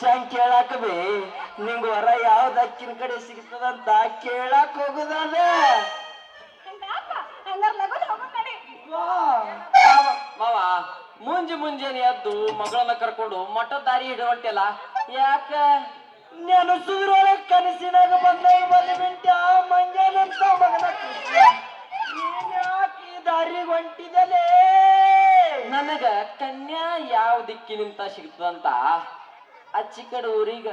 ಪಂಚಾಂಗ್ ಕೇಳಾಕ ಬಿ ನಿಂಗ ವರ ಯಾವ್ದ ಅಕ್ಕಿನ ಕಡೆ ಸಿಗ್ತದಂತ ಕೇಳಾಕ ಹೋಗುದಲ್ಲ ಮಾವ ಮುಂಜಿ ಮುಂಜಾನೆ ಎದ್ದು ಮಗಳನ್ನ ಕರ್ಕೊಂಡು ಮಠ ದಾರಿ ಹಿಡುವಂಟೆಲ್ಲ ಯಾಕ? ನೆನಸಿದ್ರೊಳಗೆ ಕನಸಿನಾಗ ಬಂದಾಗ ಬಂದ ಬಿಂಟ್ಯ ಮಂಜಾನಂತ ಮಗನ ಕೃಷ್ಣ. ದಾರಿ ಯಾಕೆ ಈ ದಾರಿಗೆ ಹೊಂಟಿದಲೇ? ನನಗ ಕನ್ಯಾ ಯಾವ ದಿಕ್ಕಿನಿಂದ ಸಿಗ್ತದಂತ ಅಚ್ಚಿ ಕಡೆ ಊರಿಗ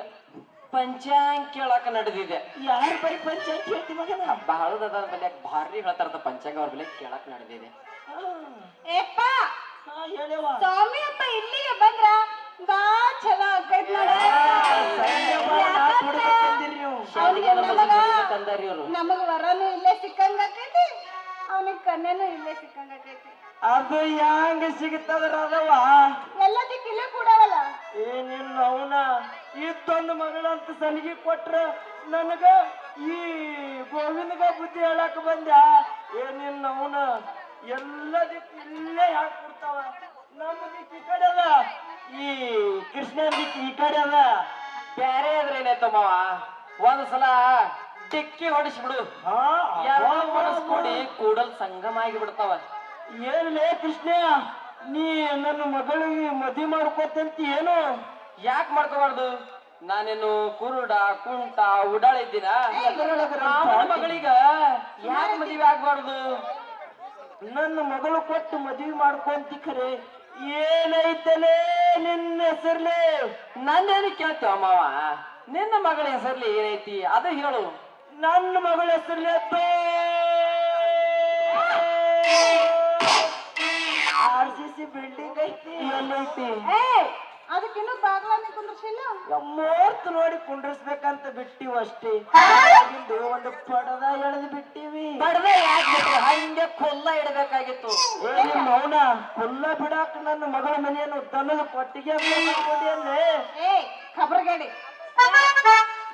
ಪಂಚಾಂಗ್ ಕೇಳಕ ನಡೆದಿದೆ. ಯಾರು ಬರೀ ಪಂಚಾಂಗ್ ಕೇಳ್ತೀವಿ ಮಗನ? ಬಹಳದ ಬೆಲೆ ಭಾರಿ ಹೇಳ್ತಾರದ ಪಂಚಾಂಗ ಅವ್ರ ಬೆಲೆ ಕೇಳಕ್ ನಡೆದಿದೆ. ಏಪ್ಪ! ಸ್ವಾಮಿ ಅಪ್ಪ ಇಲ್ಲಿಗೆ ಬಂದ್ರ ಬಾ ಚಲೋ ಅವ್ರು ನಮಗ ವರನು ಇಲ್ಲೇ ಸಿಕ್ಕಂಗ ಆಕೈತಿ ಅವನಿಗೆ ಕನ್ಯನು ಇಲ್ಲೇ ಸಿಕ್ಕಂಗ ಆಕೈತಿ ಅದು ಹೆಂಗ ಸಿಗ್ತದ್ರ ಅದವ ಏನಿಲ್ಲ ಅವನ ಇತ್ತೊಂದು ಮಗಳಂತ ಸಲಿಗೆ ಕೊಟ್ರ ನನಗ ಈ ಗೋವಿಂದಗ ಬುದ್ಧಿ ಹೇಳಕ್ ಬಂದ್ಯಾ? ಏನಿಲ್ಲ ಅವನ ಎಲ್ಲದಕ್ಕೆ ಇಲ್ಲೇ ಹಾಕ್ಬಿಡ್ತಾವ ನಮ್ಮ ದಿಕ್ಕು ಈ ಕಡೆ ಅದ. ಈ ದಿಕ್ಕು ಈ ಕಡೆ ಅದ. ಬ್ಯಾರೆ ಆದ್ರೆ ಏನಾಯ್ತು ಮಾವ? ಒಂದ್ ಸಲ ಡಿಕ್ಕಿ ಹೊಡಿಸ್ಬಿಡು. ಹಾ ಎರಡು ಮನಸ್ ಕೂಡಿ ಕೂಡಲ್ ಸಂಗಮ ಆಗಿ ಬಿಡ್ತಾವ ಏನ್ಲೇ ಕೃಷ್ಣ? ನೀ ನನ್ನ ಮಗಳಿಗೆ ಮದಿ ಮಾಡ್ಕೋತಂತ ಏನು? ಯಾಕೆ ಮಾಡ್ಕೋಬಾರ್ದು? ನಾನೇನು ಕುರುಡ ಕುಂಟ ಉಡಾಳ ಇದ್ದೀನ? ಮಗಳಿಗ ಯಾಕೆ ಮದುವೆ ಆಗ್ಬಾರ್ದು? ನನ್ನ ಮಗಳು ಕೊಟ್ಟು ಮದುವೆ ಮಾಡ್ಕೊಂತಿ ಖರೆ. ಏನೈತಲೇ ನಿನ್ನ ಹೆಸರ್ಲೆ? ನನ್ನೇನು ಕೇಳ್ತೀವ ಮಾವ? ನಿನ್ನ ಮಗಳ ಹೆಸರ್ಲಿ ಏನೈತಿ? ಅದು ಹೇಳು. ನನ್ನ ಮಗಳ ಹೆಸರ್ಲೆ ಆರ್ ಸಿ ಸಿ ಬಿಲ್ಡಿಂಗ್ ಐತಿ. ಎಲ್ಲೈತಿ ಏ ಅದಕ್ಕಿನ್ನೂ ಬಾಗ್ಲಾನೆ ಕುಂದ್ರಸಿಲ್ಲ? ಮೂರ್ತು ನೋಡಿ ಕುಂಡ್ರಿಸ್ಬೇಕಂತ ಬಿಟ್ಟಿವ್ ಅಷ್ಟೇ. ಇಂದು ಒಂದು ಪಡದ ಎಳೆದು ಬಿಟ್ಟಿವಿ. ಪಡದ ಯಾಕೆ ಹಂಗೆ ಕೊಲ್ಲ ಇಡಬೇಕಾಗಿತ್ತು. ಮೌನ ಕೊಲ್ಲ ಬಿಡಾಕ ನನ್ನ ಮಗಳ ಮನೆಯನ್ನು ದನದ ಕೊಟ್ಟಿಗೆ ಖಬರ್ಗಡಿ ಏ ಖಬರ್ಗೇಡಿ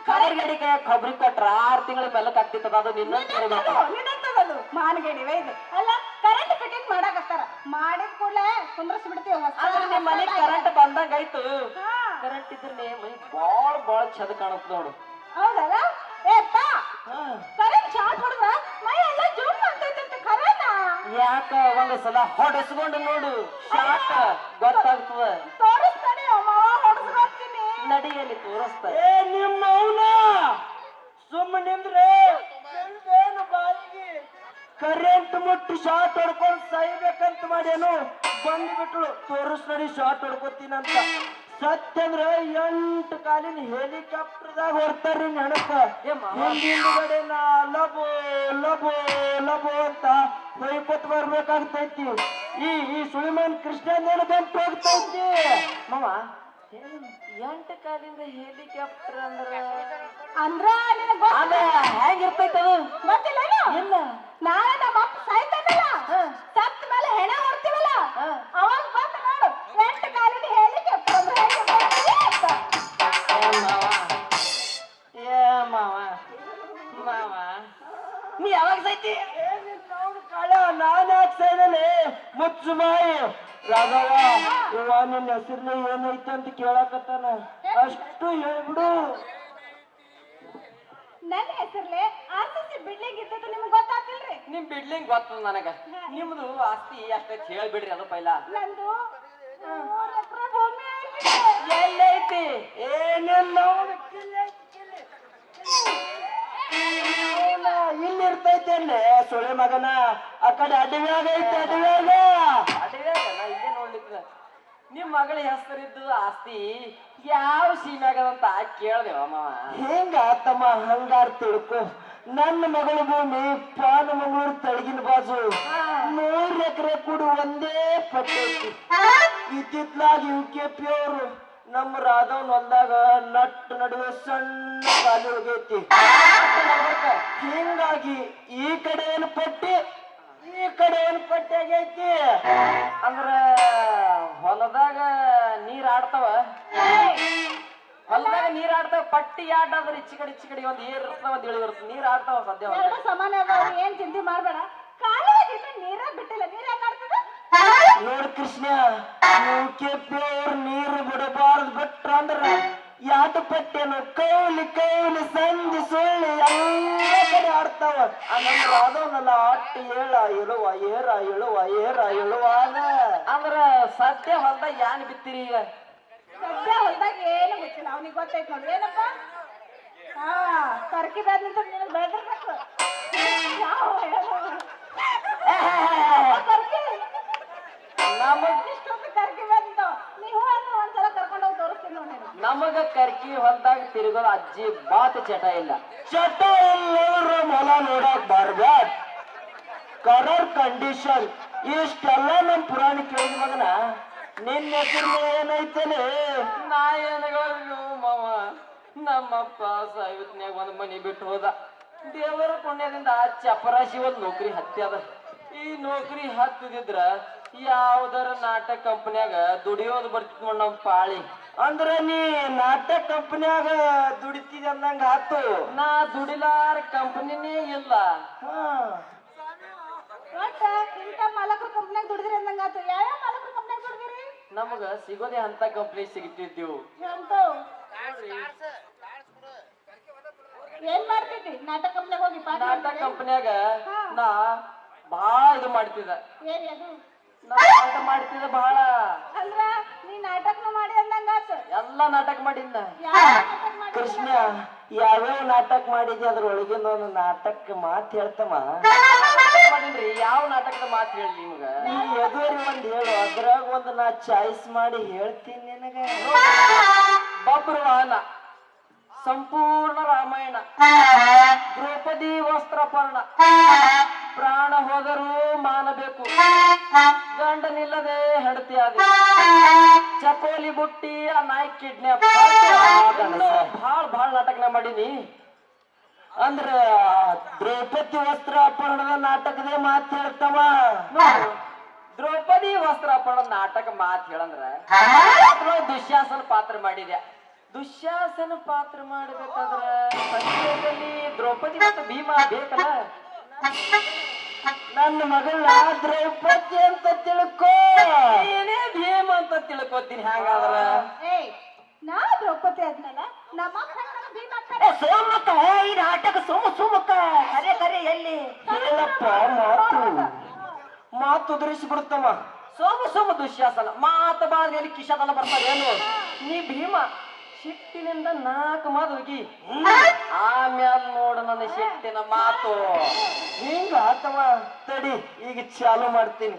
ಕಬರ್ ಗಡಿ ಕೈ ಕೊಬ್ಬರಿ ಕೊಟ್ರ ಆರ್ ತಿಂಗಳ ಬೆಲ್ಲಕ್ ಆಗ್ತಿತ್ತದ ಅದು ನಿನ್ನ ಮಾನಗಡಿ ಅಲ್ಲ ಮಾಡಿದ ಕೂಡಲೇ ಕುಂದ್ರಸ್ ಬಿಡ್ತೀವಿ ಆದ್ರೆ ನಿಮ್ ಮನೆ ಕರೆಂಟ್ ಬಂದಂಗ ಆಯ್ತು. ಕರೆಂಟ್ ಇದ್ರೆ ಮೈ ಬಾಳ ಬಾಳ ಚದ ಕಾಣುತ್ತ ನೋಡು. ಹೌದಲ್ಲ? ಏಪ್ಪ ಕರೆಂಟ್ ಶಾರ್ಟ್ ಹೊಡೆದ್ರ ಮೈ ಎಲ್ಲ ಜೂಮ್ ಅಂತ ಖರೇನಾ ಯಾಕ ಒಂದ ಸಲ ಹೊಡೆಸ್ಕೊಂಡು ನೋಡು. ಶಾಟ್ ಗೊತ್ತಾಗ್ತದ. ತೋರಿಸ್ತಾನೆ ಮಾವ ಹೊಡೆಸ್ಕೊತೀನಿ. ನಡಿಯಲ್ಲಿ ತೋರಿಸ್ತ ಏ ನಿಮ್ಮ ಅವನ ಸುಮ್ಮನೆ ನಿಂದ್ರೆ. ನಿಂದೇನು ಬಾಯಿಗೆ ಕರೆಂಟ್ ಮುಟ್ಟಿ ಶಾರ್ಟ್ ಹೊಡ್ಕೊಂಡು ಸಾಯ್ಬೇಕಂತ ಮಾಡೇನು ಬಂದ್ಬಿಟ್ಳು ತೋರಿಸ್ ನೋಡಿ ಶಾರ್ಟ್ ಹೊಡ್ಕೊತೀನಂತ ಸತ್ಯ ಅಂದ್ರೆ ಎಂಟು ಕಾಲಿನ ಹೆಲಿಕಾಪ್ಟರ್ದಾಗ ಹೊರ್ತಾರ್ರಿ ನೆನಪ. ಹಿಂದಿಂದಗಡೆ ನಾ ಲಬೋ ಲಬೋ ಲಬೋ ಅಂತ ಹೊಯ್ಕೊತ್ ಬರ್ಬೇಕಾಗ್ತೈತಿ. ಈ ಈ ಸುಳಿಮನ್ ಕೃಷ್ಣನೇನು ಬಂತು ಹೋಗ್ತೈತಿ? ಮಾವ ಎಂಟು ಕಾಲಿಂದ ಹೆಲಿಕಾಪ್ಟರ್ ಅಂದ್ರ? ಅಂದ್ರ ನಿನಗ್ ಅದ ಹೆಂಗಿರ್ತೈತ ಅದು? ಗೊತ್ತಿಲ್ಲ ಇಲ್ಲ. ನಾಳೆ ನಮ್ಮ ಅಪ್ಪ ಸಾಯ್ತಾನಲ್ಲ? ತತ್ ಮೇಲೆ ಹೆಣ ಹೊರ್ತೀವಲ್ಲ. ರಾಘವ ಇವ ನಿನ್ನ ಹೆಸರ್ಲಿ ಏನೈತೆ ಅಂತ ಕೇಳಕತ್ತಾನ? ಅಷ್ಟು ಹೇಳ್ಬಿಡು. ನನ್ನ ಹೆಸರ್ಲೆ ಆರ್ ಬಿಡ್ಲಿಂಗ್ ಇದ್ದದ್ದು ನಿಮ್ಗೆ ಗೊತ್ತಾಗ್ತಿಲ್ರಿ? ನಿಮ್ ಬಿಡ್ಲಿಂಗ್ ಗೊತ್ತದ ನನಗ. ನಿಮ್ದು ಆಸ್ತಿ ಅಷ್ಟೈತಿ ಹೇಳ್ಬಿಡ್ರಿ ಅದು ಪೈಲ. ನಂದು ಮೂರ್ ಎಕ್ರೆ ಭೂಮಿ ಐತಿ ಎಲ್ಲೈತಿ? ಏನಿಲ್ಲ ಅವ್ನು. ಕಿಲ್ಲಿ ಐತಿ, ಕಿಲ್ಲಿ. ಅವ್ನ ಇಲ್ಲಿ ಇರ್ತೈತೆ ಅಲ್ಲಿ ಸುಳೆ ಮಗನ. ಆ ಕಡೆ ಅಡವ್ಯಾಗ ಐತೆ ಅಡವ್ಯಾಗ. ನಾ ಇಲ್ಲೇ ನೋಡ್ಲಿಕ್ಕೆ ನಿಮ್ ಮಗಳ ಹೆಸರಿದ್ದು ಆಸ್ತಿ ಯಾವ ಸೀಮ್ಯಾಗದಂತ ಕೇಳ್ದೆ ಮಾವ ಹಿಂಗ ತಮ್ಮ ಹಂಗಾರ ತಿಳ್ಕೊ? ನನ್ನ ಮಗಳ ಭೂಮಿ ಪಾನ ಮಂಗಳೂರು ತಳಗಿನ ಬಾಜು. ನೂರ್ ಎಕರೆ ಕೂಡ ಒಂದೇ ಪಟ್ಟಿ ಇತ್ತಿತ್ಲಾಗಿ ಯು ಕೆ ಪಿ ಅವರು ನಮ್ಮ ರಾಧವನ್ ಹೊಲ್ದಾಗ ನಟ್ಟು ನಡುವೆ ಸಣ್ಣ ಕಾಲಿ ಹೋಗೈತಿ. ಹಿಂಗಾಗಿ ಈ ಕಡೆ ಏನು ಪಟ್ಟಿ? ಈ ಕಡೆ ಒಂದು ಪಟ್ಟಿ ಆಗೈತಿ. ಅಂದ್ರ ಹೊಲದಾಗ ನೀರ್ ಆಡ್ತಾವ. ಹೊಲದಾಗ ನೀರ್ ಆಡ್ತಾವ ಪಟ್ಟಿ ಆಟ ಅಂದ್ರೆ ಇಚ್ಚಿ ಕಡೆ ಇಚ್ಚಿ ಕಡೆ ಒಂದ್ ಏರ್ ಇರ್ತಾವ ಒಂದ್ ನೀರ್ ಆಡ್ತಾವ ಸದ್ಯ. ಎರಡು ಸಮಾನ ಅದಾವ ಏನ್ ಚಿಂತೆ ಮಾಡ್ಬೇಡ. ಕಾಲವಾಗಿದ್ರೆ ನೀರ ಬಿಟ್ಟಿಲ್ಲ ನೀರ್ ನೋಡ್ ಕೃಷ್ಣ ಅವ್ರು ನೀರು ಬಿಡಬಾರ್ದು ಬಿಟ್ರ ಅಂದ್ರ ಯಾಟ ಪಟ್ಟೆನು ಕೌಲಿ ಕೌಲಿ ಸಂಧಿ ಸುಳ್ಳಿ ಎಲ್ಲ ಕಡೆ ಆಡ್ತಾವ. ಅಂದ್ರೆ ಅದವನಲ್ಲ ಅಟ್ಟ ಏಳ ಇಳುವ ಏರ ಇಳುವ ಏರ ಇಳುವ ಅದ ಅಂದ್ರ ಸದ್ಯ ಹೊಲ್ದಾಗ ಯಾನ್ ಬಿತ್ತಿರಿ ಈಗ? ಸದ್ಯ ಹೊಲ್ದಾಗ ಏನು ಗೊತ್ತಿಲ್ಲ ಅವನಿಗೆ ಗೊತ್ತೈತ್ ನೋಡಿ. ಏನಪ್ಪ? ಹಾ ಕರ್ಕಿ ಬೇಡ ನಿಂತ ನಿನಗೆ ಬೆಳೆದಿರ್ಬೇಕು. ಯಾವ ಕರ್ಕಿ. ನಮಗ್ ಇಷ್ಟೊಂದು ಕರ್ಕಿ ಬಂತು ನೀವು ಅಂದ್ರೆ ಒಂದ್ಸಲ ಕರ್ಕೊಂಡು ಹೋಗಿ ತೋರಿಸ್ತೀನಿ ನೋಡಿ ನೀನು. ನಮಗ ಕರ್ಕಿ ಹೊಲ್ದಾಗ ತಿರುಗೋ ಅಜ್ಜಿ ಬಾತ್ ಚಟ ಇಲ್ಲ. ಚಟ ಎಲ್ಲರ ಮೊಲ ನೋಡಕ್ ಬರ್ಬ್ಯಾಡ್ ಕಲರ್ ಕಂಡೀಷನ್ ಇಷ್ಟೆಲ್ಲ ನಮ್ ಪುರಾಣ ಕೇಳಿದ ಮಗನ ನಿನ್ನ ಹೆಸರು ಏನೈತಲೇ ನಾ ಏನಗಳು ಮಾವ? ನಮ್ಮಪ್ಪ ಸಾಯುತ್ನ್ಯಾಗ ಒಂದ್ ಮನಿ ಬಿಟ್ಟು ಹೋದ. ದೇವರ ಪುಣ್ಯದಿಂದ ಆ ಚಪರಾಶಿ ಒಂದ್ ನೌಕರಿ ಹತ್ಯದ ಈ ನೌಕರಿ ಹತ್ತಿದ್ರ ಯಾವ್ದಾರ ನಾಟಕ ಕಂಪನ್ಯಾಗ ದುಡಿಯೋದು ಬರ್ತಿದ್ ನಮ್ ಪಾಳಿ. ಅಂದ್ರ ನೀ ನಾಟಕ ಕಂಪನ್ಯಾಗ ದುಡಿತಿದ ಅಂದಂಗ ಆತು. ನಾ ದುಡಿಲಾರ ಕಂಪನಿನೇ ಇಲ್ಲ. ಹಾ. ಒಟ್ಟ ಇಂಥ ಮಾಲಕರು ಕಂಪ್ನ್ಯಾಗ ದುಡಿದ್ರಿ ಅಂದಂಗಾತು ಯಾವ್ಯಾವ ಮಾಲಕರು ಕಂಪ್ನ್ಯಾಗ ದುಡಿದಿರಿ? ನಮಗ ಸಿಗೋದೆ ಅಂತ ಕಂಪ್ನಿ ಸಿಗ್ತಿದ್ದೀವು. ಎಂತು ಏನ್ ಮಾಡ್ತಿದ್ದಿ? ನಾಟಕ ಕಂಪ್ನ್ಯಾಗ ಹೋಗಿ ಪಾಠ ನಾಟಕ? ಕಂಪನ್ಯಾಗ ನಾ ಭಾಳ ಇದು ಮಾಡ್ತಿದ್ದ. ಏನ್ ಅದು ನಾ ನಾಟಕ ಮಾಡ್ತಿದ್ದ ಬಹಳ ಅಂದ್ರ ನಾಟಕನು ಮಾಡಿ ಅಂದಂಗಾತು ಎಲ್ಲ ನಾಟಕ ಮಾಡಿದ್ನ? ನಾಟಕ ಕೃಷ್ಣ ಯಾವ್ಯಾವ ನಾಟಕ ಮಾಡಿದ್ಯ ಅದ್ರೊಳಗಿಂದ ಒಂದು ನಾಟಕ ಮಾತು ಹೇಳ್ತಮ್ಮ ಮಾಡಿನ್ರಿ ಯಾವ ನಾಟಕದ ಮಾತು ಹೇಳಿ ನಿಮ್ಗ? ನೀ ಎದುರಿ ಒಂದ್ ಹೇಳು ಅದ್ರಾಗ ಒಂದು ನಾ ಚಾಯ್ಸ್ ಮಾಡಿ ಹೇಳ್ತೀನಿ ನಿನಗ. ಬಬ್ರುವಾಹನ ಸಂಪೂರ್ಣ ರಾಮಾಯಣ ದ್ರೌಪದಿ ವಸ್ತ್ರಪರ್ಣ ಪ್ರಾಣ ಹೋದರೂ ಮಾನಬೇಕು. ಗಂಡನಿಲ್ಲದೆ ಹೆಂಡತಿ ಆದ ಚಕೋಲಿ ಬುಟ್ಟಿ ಆ ನಾಯಿ ಕಿಡ್ನಾಪ್ ಭಾಳ ಭಾಳ ನಾಟಕನ ಮಾಡೀನಿ. ಅಂದ್ರ ದ್ರೌಪದಿ ವಸ್ತ್ರ ಅಪಹರಣದ ನಾಟಕದೇ ಮಾತು ಹೇಳ್ತವ. ದ್ರೌಪದಿ ವಸ್ತ್ರಾಪರಣ ನಾಟಕ ಮಾತು ಹೇಳಂದ್ರ ದುಶ್ಯಾಸನ ಪಾತ್ರ ಮಾಡಿದೆ. ದುಶ್ಯಾಸನ ಪಾತ್ರ ಮಾಡಬೇಕಾದ್ರ ಸಂಗೀತದಲ್ಲಿ ದ್ರೌಪದಿ ಮತ್ತು ಭೀಮಾ ಬೇಕಲ್ಲ? ನನ್ನ ಮಗಳ ದ್ರೌಪದಿ ಅಂತ ತಿಳ್ಕೋ. ಏನೇ ಭೀಮ ಅಂತ ತಿಳ್ಕೋತೀನಿ ಹಾಗಾದ್ರ. ಏಯ್ ನಾ ದ್ರೌಪದಿ ಆದ್ಮೇಲ ನಮ್ಮ ಸೋಮಕ್ಕ ಈ ನಾಟಕ ಸೋಮ ಸೋಮಕ್ಕ ಕರೆ ಕರೆ ಎಲ್ಲಿ? ಹೇಳಪ್ಪ ಮಾತು. ಮಾತು ಉದುರಿಸಿ ಬಿಡುತ್ತಮ್ಮ ಸೋಮ ಸೋಮ ದುಶ್ಯಾಸನ. ಮಾತ ಬಾದ್ರಲ್ಲಿ ಕಿಶದಲ್ಲ ಬರ್ತಾರೆ ಏನು ನೀ ಭೀಮ ಸಿಟ್ಟಿನಿಂದ ನಾಲ್ಕು ಮಾತು ಹೋಗಿ ಆಮ್ಯಾಲ ನೋಡ ನನ್ನ ಸಿಟ್ಟಿನ ಮಾತು. ಹಿಂಗ ಆತವ. ತಡಿ ಈಗ ಚಾಲು ಮಾಡ್ತೀನಿ.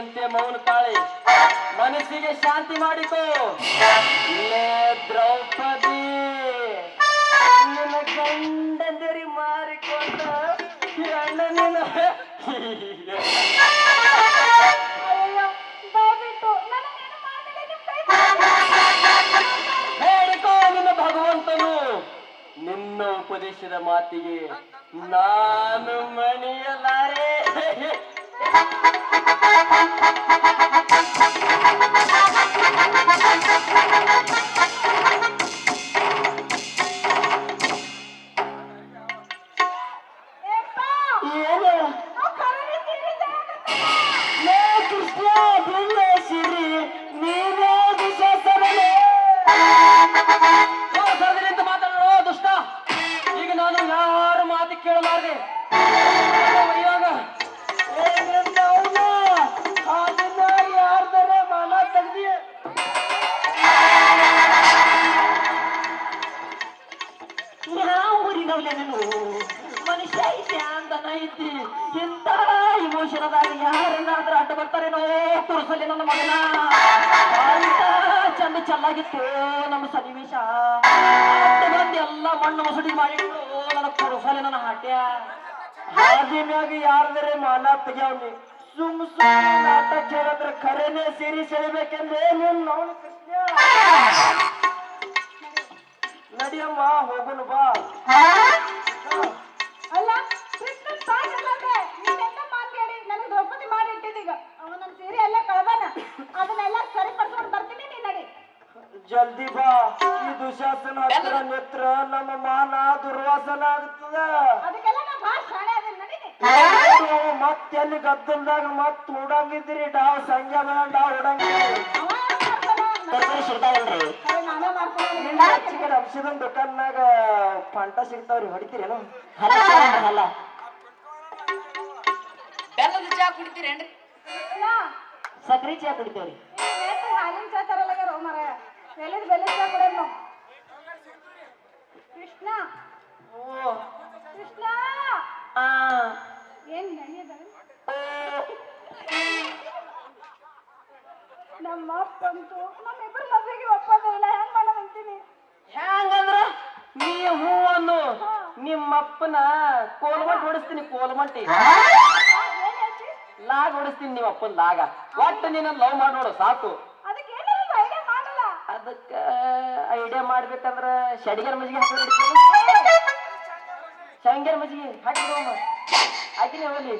ಹೇಡಿಯಂತೆ ಮೌನ ತಾಳೆ. ಮನಸ್ಸಿಗೆ ಶಾಂತಿ ಮಾಡಿತು ದ್ರೌಪದಿ. ನಿನ್ನ ಗಂಡಂದರಿ ಮಾರಿಕೊಂಡ ಹೇಳಿಕೋ ನಿನ್ನ ಭಗವಂತನು. ನಿನ್ನ ಉಪದೇಶದ ಮಾತಿಗೆ ನಾನು ಮಣಿಯಲಾರೆ. ತುರ್ಸಲಿ ನನ್ನ ಮಗನ. ಚಂದ ಚೆನ್ನಾಗಿತ್ತು ನಮ್ಮ ಸನ್ನಿವೇಶ. ಬಂದು ಎಲ್ಲ ಮಣ್ಣು ಮಸಡಿ ಮಾಡಿಟ್ಟು ನನ್ನ ತುರ್ಸಲಿ ನನ್ನ ಹಾಟ್ಯ. ಹಾದಿ ಮ್ಯಾಗ ಯಾರ್ದರೆ ಮಾನ ತೆಗ್ಯಾವ್ನಿ. ಸುಮ್ ಸುಮ್ ನಾಟಕ ಹೇಳಿದ್ರೆ ಖರೇನೆ ಸೇರಿ ಸೆಳಿಬೇಕೆಂದ್ರೆ ನೀನ್ ನೋಡು ಕೃಷ್ಣ. ಗದ್ದಲ್ದಾಗ ಮತ್ ಉಡಂಗಿದ್ರಿ ಡಾವ್ ಸಂಜೆ ಮೇಲೆ ಡಾವ್ ಉಡಂಗಿದ್ರಿ ಸಿಗ್ತಾವಲ್ರಿ ರಂಶದನ್ ದುಕಾನ್ನಾಗ ಫಂಟ ಸಿಗ್ತಾವ್ರಿ ಹೊಡಿತೀರೇನು ಅಲ್ಲ ಬೆಲ್ಲದ ಚಾ ಕುಡಿತೀರೇನ್ರಿ ಸಕ್ರಿ ಚಾ ಕುಡಿತೇವ್ರಿ. ಹಾಲಿನ ಚಾ ತರಲ್ಲ ಮರ ಬೆಲ್ಲದ ಬೆಲ್ಲದ ಚಾ ನಾವು ಕೃಷ್ಣ. ಓ. ಕೃಷ್ಣ. ಆ. ಏನ್ ನೆನೆಯದ ನಮ್ಮ ಅಪ್ಪಂತೂ ನಮ್ಮಿಬ್ಬರ ಮದ್ವೆಗೆ ಒಪ್ಪಂದ ಇಲ್ಲ. ಹೆಂಗ್ ಮಾಡೋದಂತೀನಿ ಹೆಂಗಂದ್ರ ನೀ ಹೂ ಅನ್ನು ನಿಮ್ಮಪ್ಪನ ಕೋಲ್ಮಟ್ ಹೊಡಿಸ್ತೀನಿ ಕೋಲ್ಮಟ್ಟಿ ಲಾಗ್ ಹೊಡಿಸ್ತೀನಿ ನಿಮ್ಮಪ್ಪನ ಲಾಗ. ಒಟ್ಟು ನಿನ್ನ ಲವ್ ಮಾಡಿ ನೋಡು ಸಾಕು. ಅದಕ್ಕ ಐಡಿಯಾ ಮಾಡ್ಬೇಕಂದ್ರ ಶಡಿಗರ್ ಮಜ್ಜಿಗೆ ಹಾಕಿ ಶಂಗರ್ ಮಜ್ಜಿಗೆ ಹಾಕಿ ಹಾಕಿನಿ ಹೋಗ್ಲಿ.